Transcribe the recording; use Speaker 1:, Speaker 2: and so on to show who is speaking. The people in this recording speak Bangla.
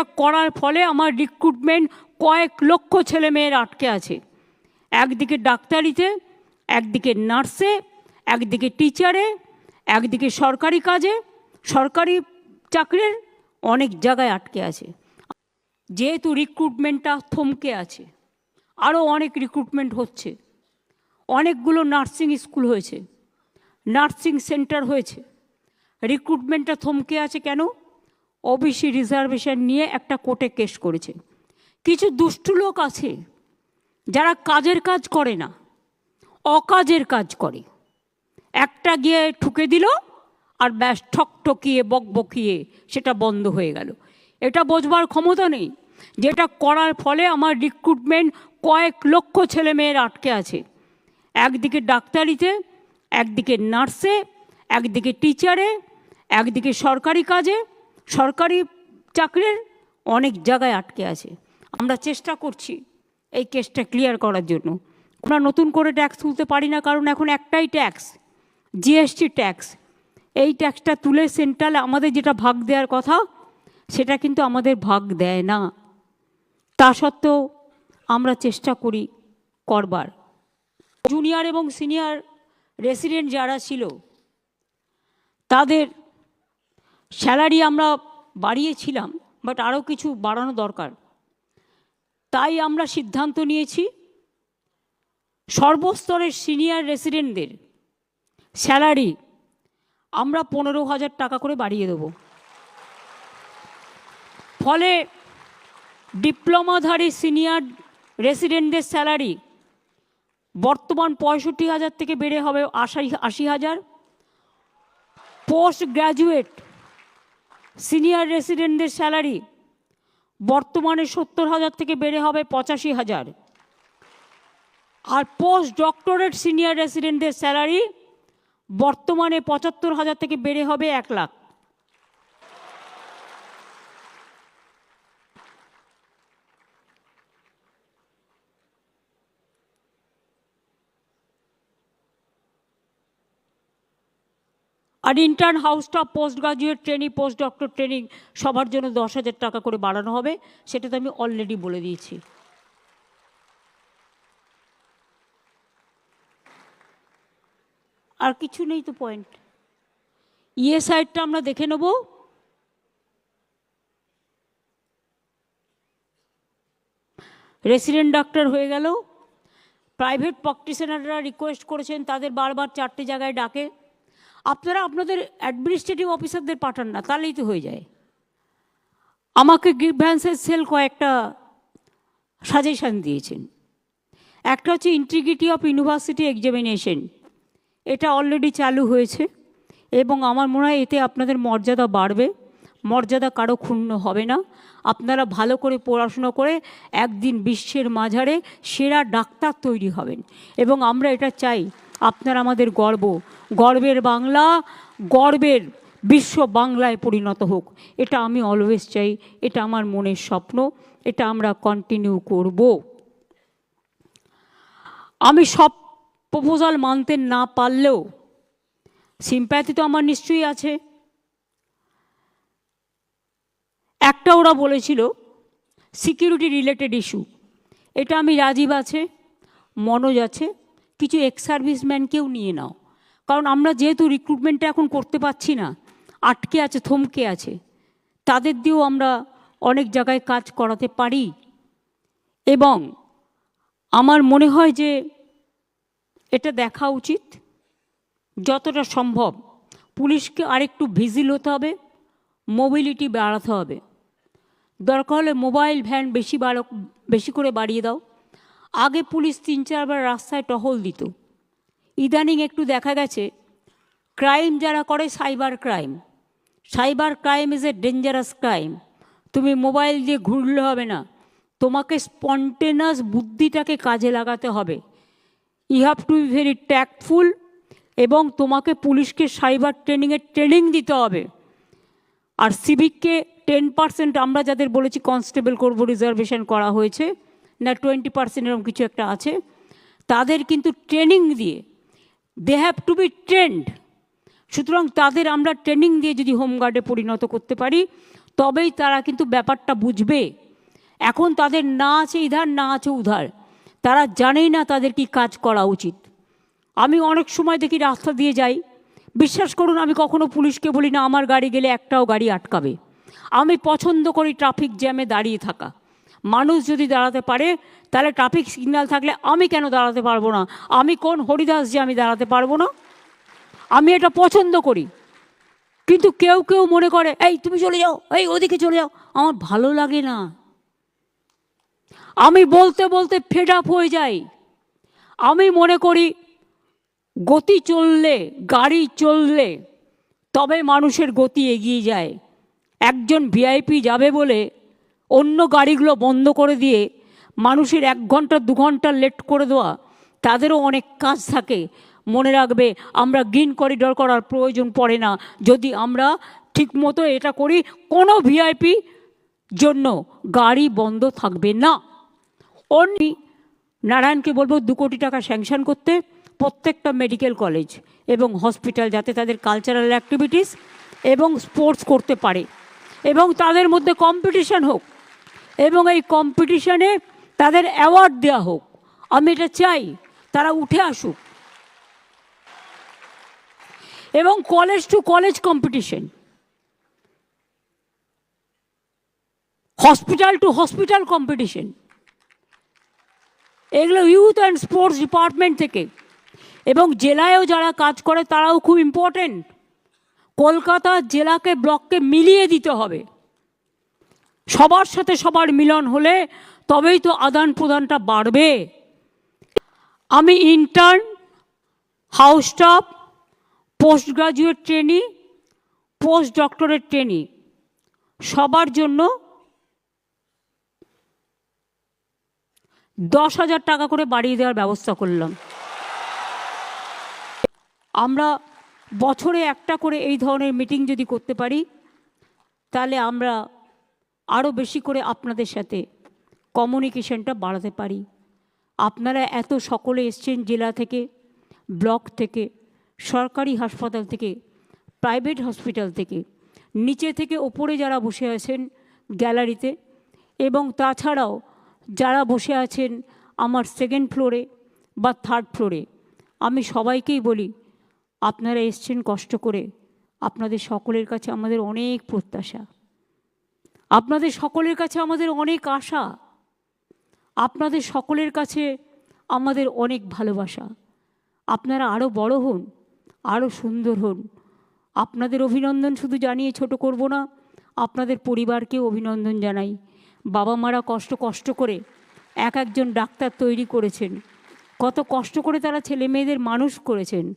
Speaker 1: যেটা করার ফলে আমার রিক্রুটমেন্ট কয়েক লক্ষ ছেলে মেয়ের আটকে আছে। একদিকে ডাক্তারিতে, একদিকে নার্সে, একদিকে টিচারে, একদিকে সরকারি কাজে, সরকারি চাকরির অনেক জায়গায় আটকে আছে। যেহেতু রিক্রুটমেন্টটা থমকে আছে আরও অনেক রিক্রুটমেন্ট হচ্ছে। অনেকগুলো নার্সিং স্কুল হয়েছে, নার্সিং সেন্টার হয়েছে। রিক্রুটমেন্টটা থমকে আছে কেন? ওবিসি রিজার্ভেশন নিয়ে একটা কোর্টে কেস করেছে। কিছু দুষ্টু লোক আছে, যারা কাজের কাজ করে না, অকাজের কাজ করে। একটা গিয়ে ঠুকে দিল আর ব্যাস ঠকঠকিয়ে বকবকিয়ে সেটা বন্ধ হয়ে গেল। এটা বোঝবার ক্ষমতা নেই, যেটা করার ফলে আমার রিক্রুটমেন্ট কয়েক লক্ষ ছেলে মেয়ের আটকে আছে। একদিকে ডাক্তারিতে, একদিকে নার্সে, একদিকে টিচারে একদিকে সরকারি কাজে সরকারি চাকরির অনেক জায়গায় আটকে আছে। আমরা চেষ্টা করছি এই কেসটা ক্লিয়ার করার জন্য। আমরা নতুন করে ট্যাক্স তুলতে পারি না, কারণ এখন একটাই ট্যাক্স জিএসটি ট্যাক্স এই ট্যাক্সটা তুলে সেন্ট্রালে আমাদের যেটা ভাগ দেওয়ার কথা, সেটা কিন্তু আমাদের ভাগ দেয় না। তা সত্ত্বেও আমরা চেষ্টা করি করবার। জুনিয়র এবং সিনিয়র রেসিডেন্ট যারা ছিল, তাদের স্যালারি আমরা বাড়িয়েছিলাম বাট আরও কিছু বাড়ানো দরকার। তাই আমরা সিদ্ধান্ত নিয়েছি, সর্বস্তরের সিনিয়র রেসিডেন্টদের স্যালারি আমরা পনেরো হাজার টাকা করে বাড়িয়ে দেবো। ফলে ডিপ্লোমাধারী সিনিয়র রেসিডেন্টদের স্যালারি বর্তমান পঁয়ষট্টি হাজার থেকে বেড়ে হবে আশি আশি হাজার। পোস্ট গ্র্যাজুয়েট সিনিয়র রেসিডেন্টদের স্যালারি বর্তমানে সত্তর হাজার থেকে বেড়ে হবে পঁচাশি হাজার। আর পোস্ট ডক্টরেট সিনিয়র রেসিডেন্টদের স্যালারি বর্তমানে পঁচাত্তর হাজার থেকে বেড়ে হবে এক লাখ। আর intern house staff post graduate training post doctor training সবার জন্য দশ হাজার টাকা করে বাড়ানো হবে সেটা তো আমি অলরেডি বলে দিয়েছি। আর কিছু নেই তো পয়েন্ট ইয়ে সাইডটা আমরা দেখে নেব। রেসিডেন্ট ডাক্তার হয়ে গেল। প্রাইভেট প্র্যাকটিশনাররা রিকোয়েস্ট করেছেন, তাদের বারবার চারটে জায়গায় ডাকে। আপনারা আপনাদের অ্যাডমিনিস্ট্রেটিভ অফিসারদের পাঠান না, তাহলেই তো হয়ে যায়। আমাকে গ্রিভ্যান্সের সেল কয়েকটা সাজেশান দিয়েছেন। একটা হচ্ছে ইন্টিগ্রিটি অফ ইউনিভার্সিটি এক্সামিনেশন এটা অলরেডি চালু হয়েছে এবং আমার মনে হয় এতে আপনাদের মর্যাদা বাড়বে। মর্যাদা কারও ক্ষুণ্ণ হবে না। আপনারা ভালো করে পড়াশুনো করে একদিন বিশ্বের মাঝারে সেরা ডাক্তার তৈরি হবেন। এবং আমরা এটা চাই আপনারা আমাদের গর্ব। গর্বের বাংলা, গর্বের বিশ্ব বাংলায় পরিণত হোক। এটা আমি অলওয়েজ চাই, এটা আমার মনের স্বপ্ন, এটা আমরা কন্টিনিউ করব। আমি সব প্রপোজাল মানতে না পারলেও সিম্প্যাথি তো আমার নিশ্চয়ই আছে। একটা ওরা বলেছিল সিকিউরিটি রিলেটেড ইস্যু এটা আমি রাজীব আছে, মনোজ আছে কিছু এক্স সার্ভিসম্যানকেও নিয়ে নাও। কারণ আমরা যেহেতু রিক্রুটমেন্টটা এখন করতে পারছি না, আটকে আছে, থমকে আছে, তাদের দিয়েও আমরা অনেক জায়গায় কাজ করাতে পারি। এবং আমার মনে হয় যে এটা দেখা উচিত, যতটা সম্ভব পুলিশকে আরেকটু ভিজিল হতে হবে মোবিলিটি বাড়াতে হবে। দরকার হলে মোবাইল ভ্যান বেশি বাড়ো বেশি করে বাড়িয়ে দাও। আগে পুলিশ তিন চারবার রাস্তায় টহল দিত। ইদানিং একটু দেখা গেছে, ক্রাইম যারা করে cyber crime. Cyber crime is a dangerous crime তুমি মোবাইল দিয়ে ঘুরলে হবে না। তোমাকে স্পন্টেনাস বুদ্ধিটাকে কাজে লাগাতে হবে। You have to be very tactful এবং তোমাকে পুলিশকে সাইবার ট্রেনিংয়ের ট্রেনিং দিতে হবে। আর সিভিককে টেন পার্সেন্ট আমরা যাদের বলেছি কনস্টেবল করব রিজার্ভেশন করা হয়েছে। না টোয়েন্টি পার্সেন্ট এরকম কিছু একটা আছে, তাদের কিন্তু ট্রেনিং দিয়ে they have to be trained সুতরাং তাদের আমরা ট্রেনিং দিয়ে যদি হোমগার্ডে পরিণত করতে পারি, তবেই তারা কিন্তু ব্যাপারটা বুঝবে। এখন তাদের না আছে ইধার, না আছে উধার। তারা জানেই না তাদের কি কাজ করা উচিত। আমি অনেক সময় দেখি রাস্তা দিয়ে যাই। বিশ্বাস করুন, আমি কখনো পুলিশকে বলি, না, আমার গাড়ি গেলে একটাও গাড়ি আটকাবে। আমি পছন্দ করি ট্রাফিক জ্যামে দাঁড়িয়ে থাকা। মানুষ যদি দাঁড়াতে পারে, তাহলে ট্রাফিক সিগন্যাল থাকলে আমি কেন দাঁড়াতে পারব না? আমি কোন হরিদাস যে আমি দাঁড়াতে পারব না? আমি এটা পছন্দ করি। কিন্তু কেউ কেউ মনে করে, এই, তুমি চলে যাও, এই, ওদিকে চলে যাও। আমার ভালো লাগে না। আমি বলতে বলতে ফেড আপ হয়ে যাই। আমি মনে করি, গতি চললে, গাড়ি চললে, তবে মানুষের গতি এগিয়ে যায়। একজন ভিআইপি যাবে বলে অন্য গাড়িগুলো বন্ধ করে দিয়ে মানুষের এক ঘণ্টা, দু ঘণ্টা লেট করে দেওয়া, তাদেরও অনেক কাজ থাকে। মনে রাখবে, আমরা গ্রিন করিডর করার প্রয়োজন পড়ে না। যদি আমরা ঠিকমতো এটা করি, কোনো ভিআইপি জন্য গাড়ি বন্ধ থাকবে না। অন্য, নারায়ণকে বলব, দু কোটি টাকা স্যাংশন করতে প্রত্যেকটা মেডিকেল কলেজ এবং হসপিটাল যাতে তাদের কালচারাল অ্যাক্টিভিটিস এবং স্পোর্টস করতে পারে। এবং তাদের মধ্যে কম্পিটিশন হোক এবং এই কম্পিটিশনে তাদের অ্যাওয়ার্ড দেওয়া হোক। আমি এটা চাই, তারা উঠে আসুক। এবং college to college competition hospital to hospital competition এগুলো ইউথ অ্যান্ড স্পোর্টস ডিপার্টমেন্ট থেকে। এবং জেলায়ও যারা কাজ করে, তারাও খুব ইম্পর্টেন্ট কলকাতা জেলাকে ব্লককে মিলিয়ে দিতে হবে। সবার সাথে সবার মিলন হলে তবেই তো আদান প্রদানটা বাড়বে। আমি intern house staff post graduate trainee post doctorate trainee সবার জন্য দশ হাজার টাকা করে বাড়িয়ে দেওয়ার ব্যবস্থা করলাম। আমরা বছরে একটা করে এই ধরনের মিটিং যদি করতে পারি, তাহলে আমরা আরও বেশি করে আপনাদের সাথে কমিউনিকেশনটা বাড়াতে পারি। আপনারা এত সকলে এসছেন জেলা থেকে, ব্লক থেকে, সরকারি হাসপাতাল থেকে প্রাইভেট হসপিটাল থেকে, নিচে থেকে ওপরে যারা বসে আছেন গ্যালারিতে এবং তাছাড়াও যারা বসে আছেন আমার সেকেন্ড ফ্লোরে বা থার্ড ফ্লোরে আমি সবাইকেই বলি, আপনারা এসছেন কষ্ট করে, আপনাদের সকলের কাছে আমাদের অনেক প্রত্যাশা। আপনাদের সকলের কাছে আমাদের অনেক আশা। আপনাদের সকলের কাছে আমাদের অনেক ভালোবাসা। আপনারা আরও বড় হন আরও সুন্দর হন। আপনাদের অভিনন্দন শুধু জানিয়ে ছোট করব না, আপনাদের পরিবারকেও অভিনন্দন জানাই। বাবা মারা কষ্ট কষ্ট করে এক একজন ডাক্তার তৈরি করেছেন। কত কষ্ট করে তারা ছেলে মেয়েদের মানুষ করেছেন।